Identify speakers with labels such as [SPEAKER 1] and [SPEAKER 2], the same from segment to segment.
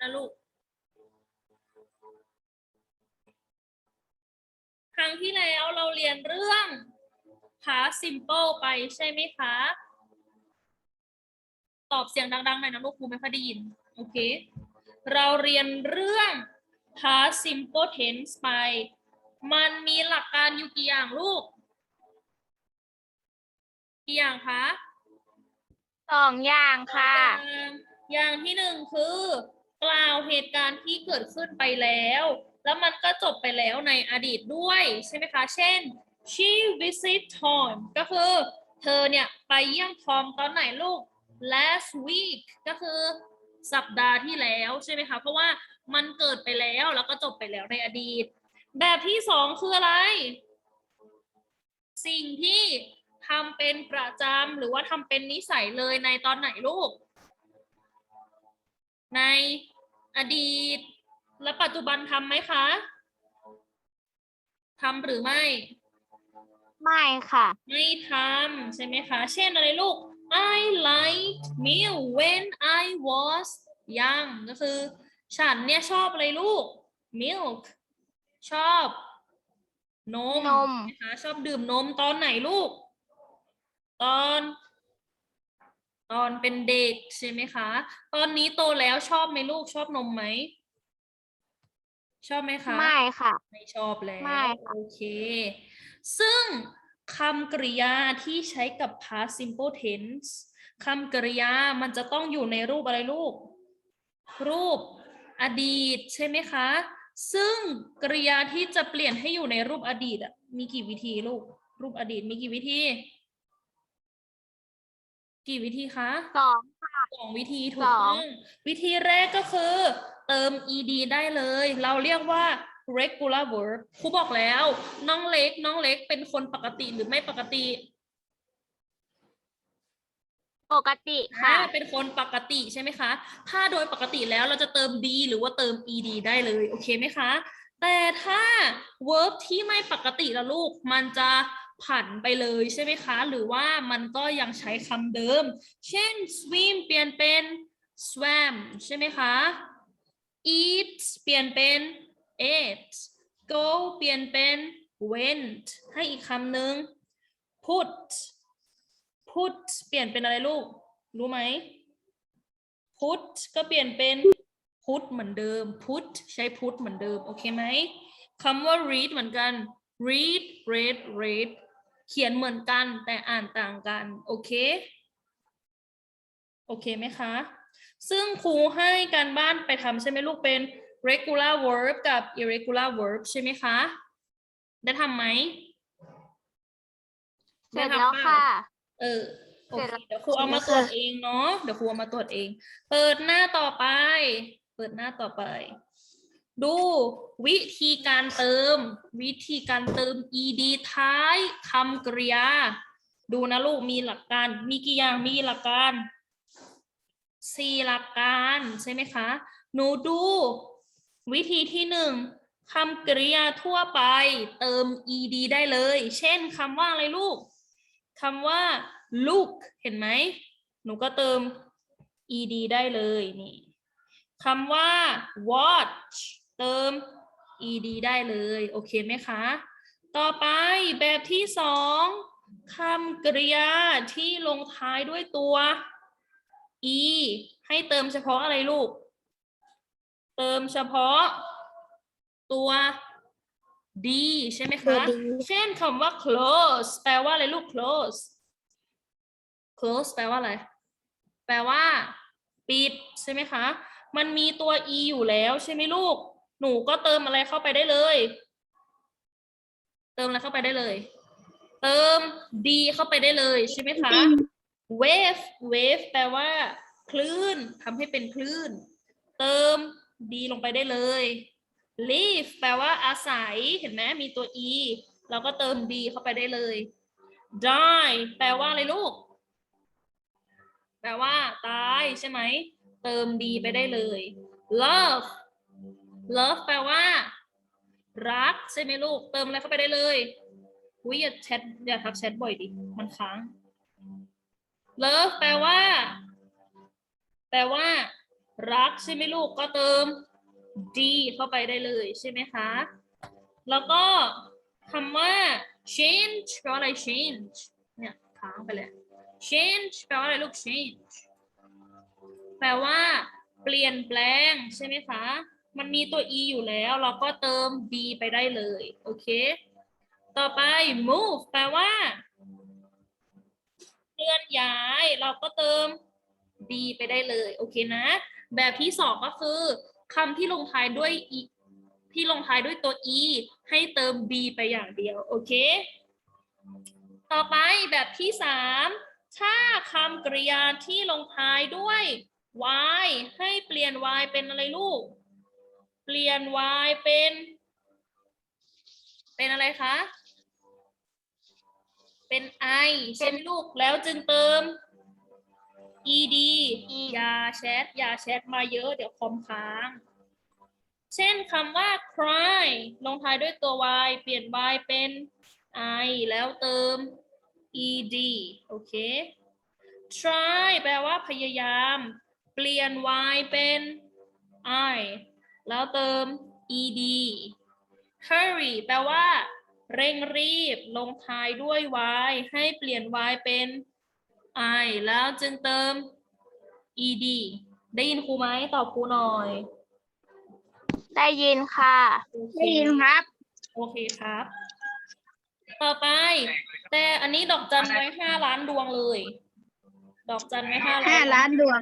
[SPEAKER 1] นะลูก ครั้งที่แล้วเราเรียนเรื่อง past simple ไปใช่ไหมคะ ตอบเสียงดังๆหน่อยนะลูกครูไม่ค่อยได้ยิน โอเค เราเรียนเรื่อง past simple tense ไป มันมีหลักการอยู่กี่อย่างลูก กี่อย่างคะ
[SPEAKER 2] สองอย่างค่ะ
[SPEAKER 1] อย่างอย่างที่หนึ่งคือ กล่าวเหตุการณ์ที่เกิดขึ้นไปแล้ว แล้วมันก็จบไปแล้วในอดีตด้วยใช่ไหมคะ เช่น she visit Tom ก็คือเธอเนี่ยไปเยี่ยมทอมตอนไหนลูก last week ก็คือสัปดาห์ที่แล้วใช่ไหมคะ เพราะว่ามันเกิดไปแล้วแล้วก็จบไปแล้วในอดีต แบบที่สองคืออะไร สิ่งที่ทำเป็นประจำหรือว่าทำเป็นนิสัยเลยในตอนไหนลูก ใน อดีต และปัจจุบันทำไหมคะทำหรือไม่
[SPEAKER 2] ไม่ค่ะ
[SPEAKER 1] ไม่ทำใช่ไหมคะ เช่นอะไรลูก I liked milk when I was young ก็คือ ฉันเนี่ยชอบอะไรลูก milk ชอบ นม
[SPEAKER 2] นม
[SPEAKER 1] นะคะชอบดื่มนมตอนไหนลูก ตอน ตอนเป็นเด็กใช่ไหมคะ ตอนนี้โตแล้วชอบไหมลูกชอบนมไหม ชอบไหมคะ
[SPEAKER 2] ไม่ค่ะ
[SPEAKER 1] ไม่ชอบแล้ว
[SPEAKER 2] ไม่ค่ะ
[SPEAKER 1] โอเค ซึ่งคำกริยาที่ใช้กับ past simple tense คำกริยามันจะต้องอยู่ในรูปอะไรลูก รูปอดีตใช่ไหมคะ ซึ่งกริยาที่จะเปลี่ยนให้อยู่ในรูปอดีตอะมีกี่วิธีลูก รูปอดีตมีกี่วิธี กี่วิธีคะ
[SPEAKER 2] สอง
[SPEAKER 1] สองวิธีถูก
[SPEAKER 2] สอง
[SPEAKER 1] ต้องวิธีแรกก็คือ เติม ed ได้เลย เราเรียกว่า regular verb ครูบอกแล้ว น้องเล็ก น้องเล็กเป็นคนปกติหรือไม่ปกติ
[SPEAKER 2] ปกติค่ะ
[SPEAKER 1] อ่าเป็นคนปกติใช่ไหมคะ ถ้าโดยปกติแล้วเราจะเติม d หรือว่าเติม ed ได้เลย โอเคไหมคะ แต่ถ้า verb ที่ไม่ปกติละลูก มันจะ ผันไปเลยใช่ไหมคะ หรือว่ามันก็ยังใช้คำเดิม เช่น swim เปลี่ยนเป็น swam ใช่ไหมคะ eat เปลี่ยนเป็น ate go เปลี่ยนเป็น went ให้อีกคำหนึ่ง put put เปลี่ยนเป็นอะไรลูก รู้ไหม put ก็เปลี่ยนเป็น put เหมือนเดิม put ใช้ put เหมือนเดิม โอเคไหมคำว่า read เหมือนกัน read read read เขียนเหมือนกันแต่อ่านต่างกัน โอเค โอเคไหมคะ ซึ่งครูให้การบ้านไปทำใช่ไหมลูกเป็น regular verb กับ irregular verb ใช่ไหมคะ ได้ทำไหม
[SPEAKER 2] เสร็จ
[SPEAKER 1] ได้
[SPEAKER 2] แล้ว
[SPEAKER 1] ทำเปา
[SPEAKER 2] ค่ะ
[SPEAKER 1] เออโอ
[SPEAKER 2] เสร็จ
[SPEAKER 1] เค
[SPEAKER 2] แล้ว
[SPEAKER 1] เดี๋ยวครูเอามาตรวจเองเนาะเดี๋ยวครูเอามาตรวจเอง เปิดหน้าต่อไป เปิดหน้าต่อไป ดูวิธีการเติม วิธีการเติม ed ท้ายคำกริยา ดูนะลูกมีหลักการ มีกี่อย่างมีหลักการสี่หลักการใช่ไหมคะ หนูดู วิธีที่หนึ่งคำกริยาทั่วไป เติม ed ได้เลย เช่นคำว่าอะไรลูกคำว่า look เห็นไหม หนูก็เติม ed ได้เลยนี่คำว่า watch เติม ed ได้เลย โอเคไหมคะ ต่อไปแบบที่สองคำกริยาที่ลงท้ายด้วยตัว e ให้เติมเฉพาะอะไรลูก เติมเฉพาะ ตัว d ใช่ไหม
[SPEAKER 2] ตัว
[SPEAKER 1] คะ
[SPEAKER 2] D
[SPEAKER 1] เช่นคำว่า close แปลว่าอะไรลูก close close แปลว่าอะไร แปลว่า ปิดใช่ไหมคะ มันมีตัว e อยู่แล้วใช่ไหมลูก หนูก็เติมอะไรเข้าไปได้เลย เติมอะไรเข้าไปได้เลย เติม d เข้าไปได้เลยใช่ไหมคะ wave wave แปลว่า คลื่นทำให้เป็นคลื่น เติม d ลงไปได้เลย live แปลว่าอาศัย เห็นไหมมีตัว e เราก็เติม d เข้าไปได้เลย die แปลว่าอะไรลูก แปลว่า ตายใช่ไหม เติม d ไปได้เลย love love แปลว่า รักใช่ไหมลูก เติมอะไรเข้าไปได้เลยอุ้ยอย่าแชทอย่าทักแชทบ่อยดิ มันค้าง love แปลว่า แปลว่า รักใช่ไหมลูก ก็เติม d เข้าไปได้เลยใช่ไหมคะ แล้วก็คำว่า change แปลว่าอะไร change เนี่ยค้างไปเลย change แปลว่าอะไรลูก change แปลว่า เปลี่ยนแปลงใช่ไหมคะ มันมีตัว e อยู่แล้ว เราก็เติม d ไปได้เลย โอเค ต่อไป move แปลว่าเคลื่อนย้าย เราก็เติม d ไปได้เลย โอเคนะ แบบที่สองก็คือคำที่ลงท้ายด้วย e ที่ลงท้ายด้วยตัว e ให้เติม b ไปอย่างเดียว โอเค ต่อไปแบบที่สามถ้าคำกริยาที่ลงท้ายด้วย y ให้เปลี่ยน y เป็นอะไรลูก เปลี่ยน y เป็น เป็นอะไรคะ เป็น i ใช่ไหมลูกแล้วจึงเติม ed อย่าแชทอย่าแชทมาเยอะเดี๋ยวคอมค้าง เช่นคำว่า cry ลงท้ายด้วยตัว y เปลี่ยน y เป็น i แล้วเติม ed โอเค try แปลว่าพยายาม เปลี่ยน y เป็น i แล้วเติม ed hurry แปลว่า เร่งรีบ ลงท้ายด้วย y ให้เปลี่ยน y เป็น i แล้วจึงเติม ed ได้ยินครูไหมตอบครูหน่อย
[SPEAKER 2] ได้ยินค่ะ
[SPEAKER 1] โอเค
[SPEAKER 2] ได้ยินครับ
[SPEAKER 1] โอเคครับ ต่อไป แต่อันนี้ดอกจันไว้ห้าล้านดวงเลย ดอกจันไว้ห้า
[SPEAKER 2] ห้าล้าน ดวง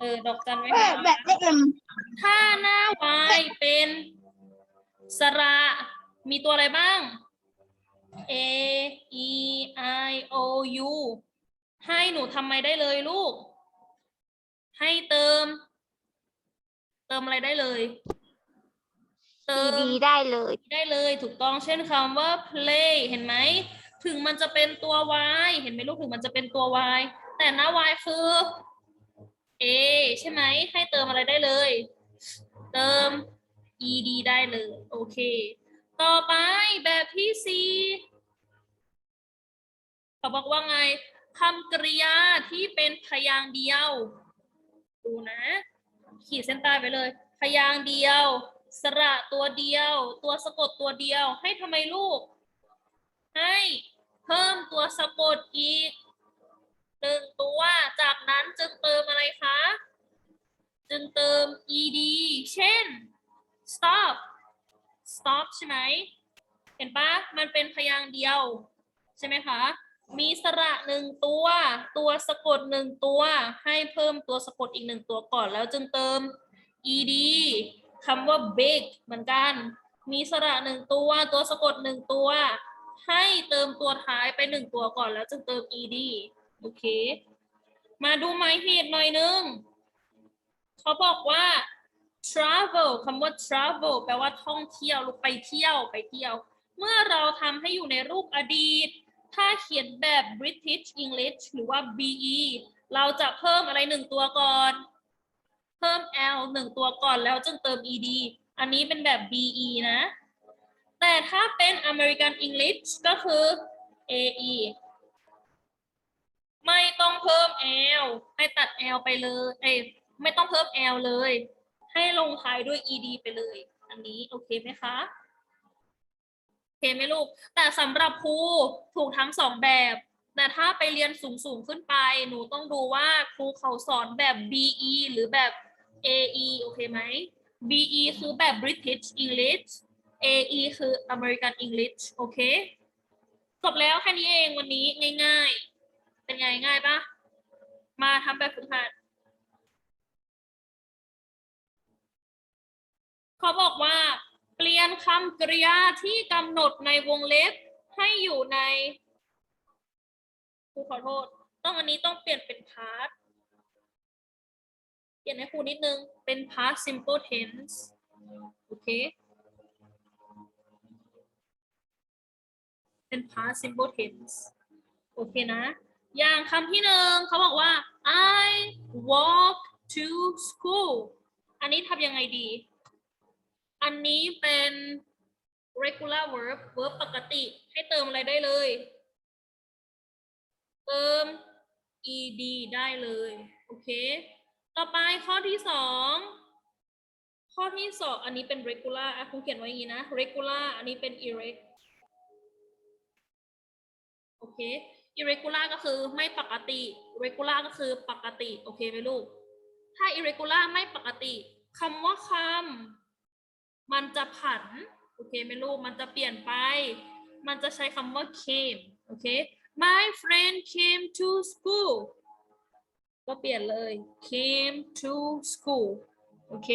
[SPEAKER 1] เออ ดอกจันไว้
[SPEAKER 2] เอ
[SPEAKER 1] ห้า
[SPEAKER 2] อแบ
[SPEAKER 1] ล้า
[SPEAKER 2] บ
[SPEAKER 1] น
[SPEAKER 2] ได้เอ็ม
[SPEAKER 1] ถ้าหน้าวายเป็นสระ มีตัวอะไรบ้าง A E I O U ให้หนูทำไมได้เลยลูก ให้เติม เติมอะไรได้เลย เติม
[SPEAKER 2] ดีได้เลย
[SPEAKER 1] ได้เลยถูกต้องเช่นคำว่า play เห็นไหม ถึงมันจะเป็นตัว y เห็นไหมลูกถึงมันจะเป็นตัว y แต่หน้า y คือ a ใช่ไหมให้เติมอะไรได้เลย เติม ed ได้เลย โอเค ต่อไปแบบที่สี่เขาบอกว่าไงคำกริยาที่เป็นพยางค์เดียว ดูนะ ขีดเส้นใต้ไปเลย พยางค์เดียว สระตัวเดียว ตัวสะกดตัวเดียว ให้ทำไมลูก ให้เพิ่มตัวสะกดอีก หนึ่งตัว จากนั้นจึงเติมอะไรคะ จึงเติม ed เช่น stop stop ใช่ไหม เห็นปะมันเป็นพยางค์เดียว ใช่ไหมคะ มีสระหนึ่งตัว ตัวสะกดหนึ่งตัว ให้เพิ่มตัวสะกดอีกหนึ่งตัวก่อนแล้วจึงเติม ed คำว่า big เหมือนกัน มีสระหนึ่งตัว ตัวสะกดหนึ่งตัว ให้เติมตัวท้ายไปหนึ่งตัวก่อนแล้วจึงเติม ed โอเค มาดูไม้เหตุหน่อยนึง เขาบอกว่า travel คำว่า travel แปลว่าท่องเที่ยวลุกไปเที่ยวไปเที่ยว เมื่อเราทำให้อยู่ในรูปอดีต ถ้าเขียนแบบ British English หรือว่า BE เราจะเพิ่มอะไรหนึ่งตัวก่อน เพิ่ม L หนึ่งตัวก่อนแล้วจึงเติม ed อันนี้เป็นแบบ BE นะ แต่ถ้าเป็น American English ก็คือ AE ไม่ต้องเพิ่ม L ให้ตัด L ไปเลยเอ้ยไม่ต้องเพิ่ม L เลย ให้ลงท้ายด้วย ed ไปเลย อันนี้โอเคไหมคะโอเคไหมลูก แต่สำหรับครูถูกทั้งสองแบบ แต่ถ้าไปเรียนสูงสูงขึ้นไป หนูต้องดูว่าครูเขาสอนแบบ BE หรือแบบ AE โอเคไหม BE คือแบบ British English AE คือ American English โอเค จบแล้วแค่นี้เองวันนี้ง่าย ๆ เป็นไงง่ายปะมาทำแบบฝึกหัดเขาบอกว่า เปลี่ยนคำกริยาที่กำหนดในวงเล็บให้อยู่ในครูขอโทษ ต้องอันนี้ต้องเปลี่ยนเป็น past เปลี่ยนให้ครูนิดนึง เป็น past simple tense โอเค เป็น past simple tense โอเคนะ อย่างคำที่หนึ่งเขาบอกว่า I walk to school อันนี้ทำยังไงดี อันนี้เป็น regular verb verb ปกติ ให้เติมอะไรได้เลย เติม ed ได้เลย โอเค ต่อไปข้อที่สองข้อที่สองอันนี้เป็น regular อะคุณเขียนไว้อย่างนี้นะ regular อันนี้เป็น erect โอเค irregular ก็คือไม่ปกติ regular ก็คือปกติโอเคไหมลูก ถ้า irregular ไม่ปกติคำว่าคำมันจะผันโอเคไหมลูก มันจะเปลี่ยนไป มันจะใช้คำว่า came โอเค my friend came to school ก็เปลี่ยนเลย came to school โอเค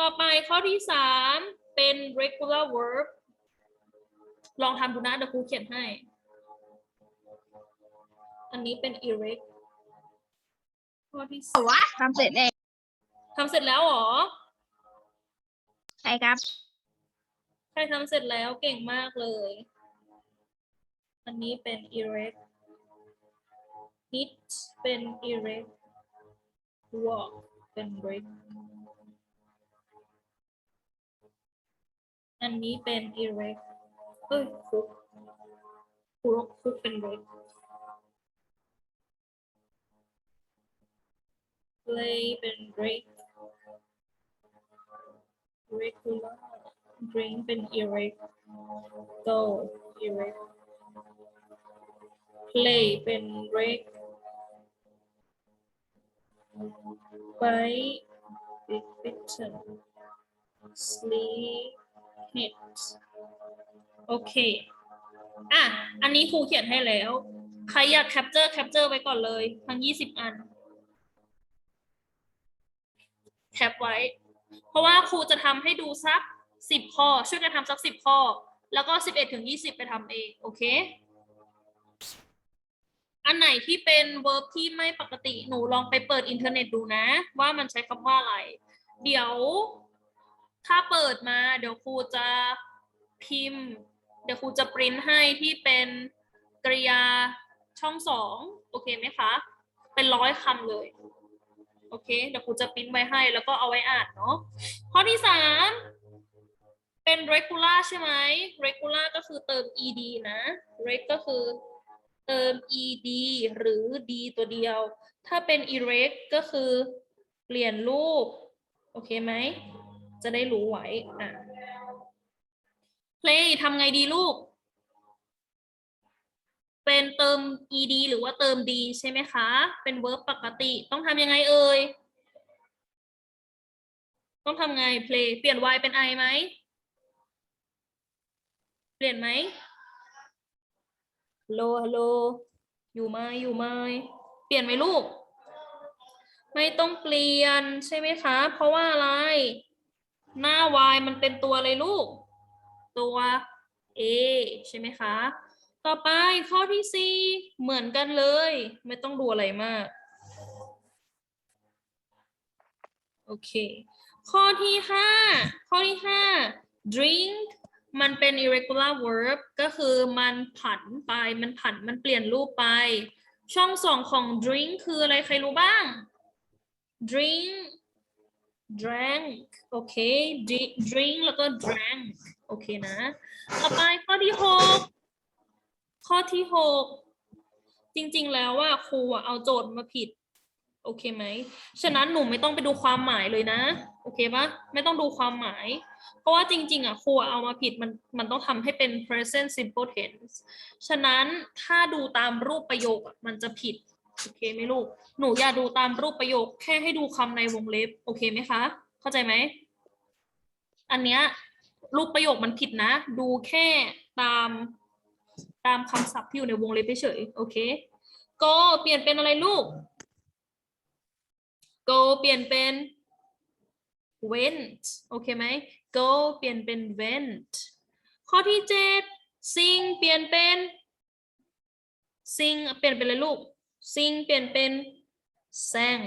[SPEAKER 1] ต่อไปข้อที่สามเป็น regular verb ลองทำดูนะเดี๋ยวครูเขียนให้ อันนี้เป็น erect ข้อที่สาม
[SPEAKER 2] วะทำเสร็จเลย
[SPEAKER 1] ทำเสร็จแล้วเหรอ
[SPEAKER 2] ใช่ครับ
[SPEAKER 1] ใครทำเสร็จแล้วเก่งมากเลย อันนี้เป็น erect hit เป็น erect walk เป็น break อันนี้เป็น erect เอ้ยคุกคุกคุกเป็น break play เป็น break regular drink เป็น erect go erect play เป็น break bite big bitten sleep hit โอเค อะ อันนี้ครูเขียนให้แล้ว ใครอยากแคปเจอร์แคปเจอร์ไว้ก่อนเลย ทั้ง 20 อัน แคปไว้ เพราะว่าครูจะทำให้ดูสัก10ข้อ ช่วยกันทำสัก10ข้อ แล้วก็11ถึง20ไปทำเอง โอเค อันไหนที่เป็น verb ที่ไม่ปกติหนูลองไปเปิดอินเทอร์เน็ตดูนะ ว่ามันใช้คำว่าอะไร เดี๋ยวถ้าเปิดมา เดี๋ยวครูจะพิมพ์ เดี๋ยวครูจะปริ้นให้ที่เป็นกริยาช่องสองโอเคไหมคะ เป็นร้อยคำเลย โอเคเดี๋ยวครูจะปริ้นไว้ให้แล้วก็เอาไว้อ่านเนาะข้อที่สามเป็น regular ใช่ไหม regular ก็คือเติม ed นะ reg ก็คือเติม ed หรือ d ตัวเดียว ถ้าเป็น erect ก็คือเปลี่ยนรูป โอเคไหม จะได้รู้ไว้อะ play ทำไงดีลูก เป็นเติม ed หรือว่าเติม d ใช่ไหมคะ เป็น verb ปกติ ต้องทำยังไงเอ่ย ต้องทำไง play เปลี่ยน y เป็น i ไหม เปลี่ยนไหมฮัลโหลฮัลโหลอยู่ไหมอยู่ไหมเปลี่ยนไหมลูก ไม่ต้องเปลี่ยนใช่ไหมคะ เพราะว่าอะไร หน้า y มันเป็นตัวอะไรลูก ตัว a ใช่ไหมคะ ต่อไปข้อที่4เหมือนกันเลย ไม่ต้องดูอะไรมาก โอเค ข้อที่5ข้อที่5 drink มันเป็น irregular verb ก็คือมันผันไป มันผัน มันเปลี่ยนรูปไป ช่องสองของ drink คืออะไรใครรู้บ้าง drink drank โอเค drink แล้วก็ drank โอเคนะ ต่อไปข้อที่6 ข้อที่6จริงๆแล้วว่าครูเอาโจทย์มาผิด โอเคไหม ฉะนั้นหนูไม่ต้องไปดูความหมายเลยนะ โอเคปะไม่ต้องดูความหมาย เพราะว่าจริง ๆอะครูเอามาผิดมันมันต้องทำให้เป็น present simple tense ฉะนั้นถ้าดูตามรูปประโยคอะมันจะผิด โอเคไหมลูก หนูอย่าดูตามรูปประโยค แค่ให้ดูคำในวงเล็บ โอเคไหมคะ เข้าใจไหม อันเนี้ยรูปประโยคมันผิดนะ ดูแค่ตาม ตามคำศัพท์ที่อยู่ในวงเล็บเฉยโอเค go เปลี่ยนเป็นอะไรลูก go เปลี่ยนเป็น went โอเคไหม go เปลี่ยนเป็น went ข้อที่เจ็ด sing เปลี่ยนเป็น sing เปลี่ยนเป็นอะไรลูก sing เปลี่ยนเป็น sang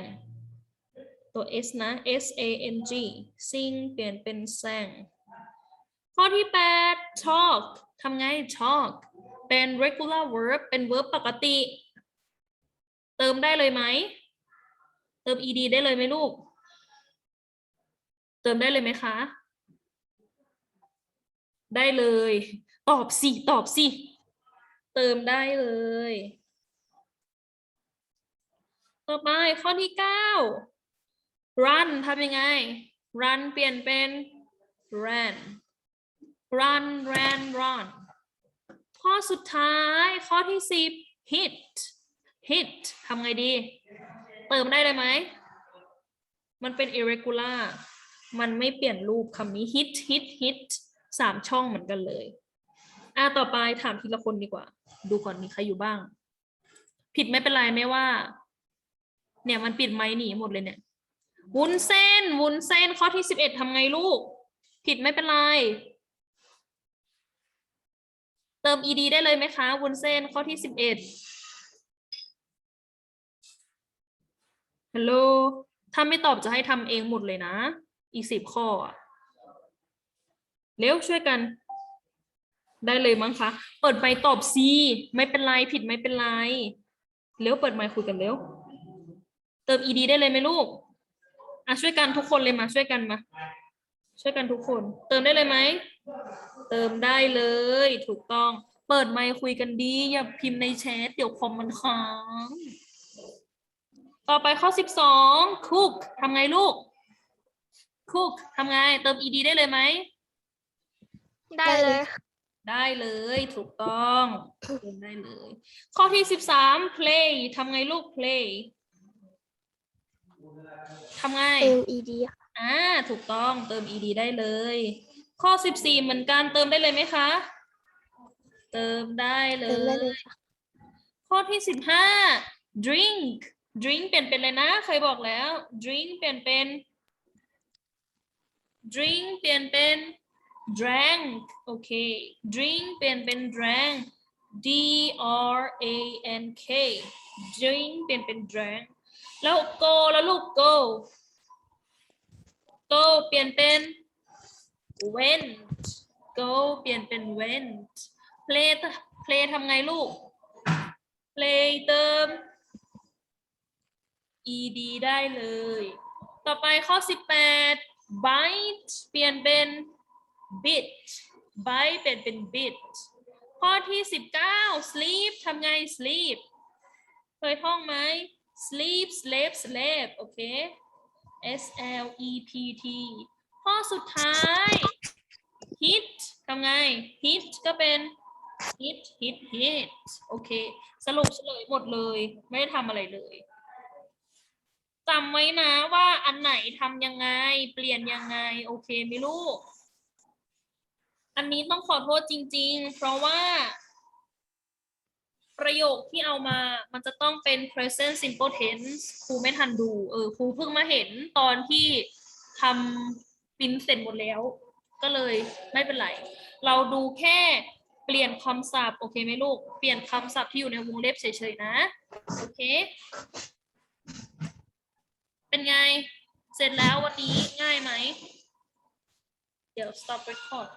[SPEAKER 1] ตัว s นะ s a n g sing เปลี่ยนเป็น sang ข้อที่แปด talk ทำไง talk เป็น regular verb เป็น verb ปกติ เติมได้เลยไหม เติม ed ได้เลยไหมลูก เติมได้เลยไหมคะ ได้เลย ตอบสิ ตอบสิ เติมได้เลย ต่อไปข้อที่เก้า run ทำยังไง run เปลี่ยนเป็น ran run ran run ข้อสุดท้ายข้อที่สิบ hit hit ทำไงดี เติมได้เลยไหม มันเป็น irregular มันไม่เปลี่ยนรูปคำนี้ hit hit hit สามช่องเหมือนกันเลยอะต่อไปถามทีละคนดีกว่า ดูก่อนมีใครอยู่บ้าง ผิดไม่เป็นไรไม่ว่า เนี่ยมันปิดไม้หนีหมดเลยเนี่ย วุ้นเส้น วุ้นเส้นข้อที่สิบเอ็ดทำไงลูก ผิดไม่เป็นไร เติม ed ได้เลยไหมคะ วุ้นเส้นข้อที่สิบเอ็ดฮัลโหลถ้าไม่ตอบจะให้ทำเองหมดเลยนะ อีกสิบข้ออะเร็วช่วยกัน ได้เลยมั้งคะ เปิดไมค์ตอบซีไม่เป็นไรผิดไม่เป็นไร เร็วเปิดไมค์คุยกันเร็ว เติม ed ได้เลยไหมลูกอะช่วยกันทุกคนเลยมาช่วยกันมา ช่วยกันทุกคน เติมได้เลยไหม เติมได้เลยถูกต้อง เปิดไมค์คุยกันดี อย่าพิมพ์ในแชทเดี๋ยวคอมมันค้างต่อไปข้อสิบสอง cook ทำไงลูก cook ทำไง เติม ed ได้เลยไหม
[SPEAKER 2] ได้เลย
[SPEAKER 1] ได้เลยถูกต้องเติมได้เลย ข้อที่สิบสาม play ทำไงลูก play ทำไง
[SPEAKER 2] เติม ed ค่ะ
[SPEAKER 1] อ่าถูกต้องเติม ed ได้เลย ข้อสิบสี่เหมือนกันเติมได้เลยไหมคะ เติมได้เล
[SPEAKER 2] เติมได้เลย
[SPEAKER 1] ย
[SPEAKER 2] ค่ะ
[SPEAKER 1] ข้อที่สิบห้า drink drink เปลี่ยนเป็นอะไรนะ เคยบอกแล้ว drink เปลี่ยนเป็น drink เปลี่ยนเป็น drank โอเค drink เปลี่ยนเป็น drank d r a n k drink เปลี่ยนเป็น drank แล้ว go แล้วลูก go go เปลี่ยนเป็น went go เปลี่ยนเป็น went play play ทำไงลูก play เติม ed ได้เลย ต่อไปข้อ 18 bite เปลี่ยนเป็น bit bite เปลี่ยนเป็น bit ข้อที่ 19 sleep ทำไง sleep เคยท่องไหม sleep sleep sleep โอเค S L E P T ข้อสุดท้าย hit ทำไง hit ก็เป็น hit hit hit โอเค สรุปเฉลยหมดเลย ไม่ได้ทำอะไรเลยจำไว้นะว่าอันไหนทำยังไง เปลี่ยนยังไง โอเคไหมลูก อันนี้ต้องขอโทษจริง ๆ เพราะว่า ประโยคที่เอามามันจะต้องเป็น present simple tense ครูไม่ทันดู เออครูเพิ่งมาเห็นตอนที่ทำ ปิ้นเสร็จหมดแล้ว ก็เลยไม่เป็นไร เราดูแค่เปลี่ยนคำศัพท์โอเคไหมลูก เปลี่ยนคำศัพท์ที่อยู่ในวงเล็บเฉยๆนะ โอเค เป็นไง เสร็จแล้ววันนี้ง่ายไหม เดี๋ยว stop record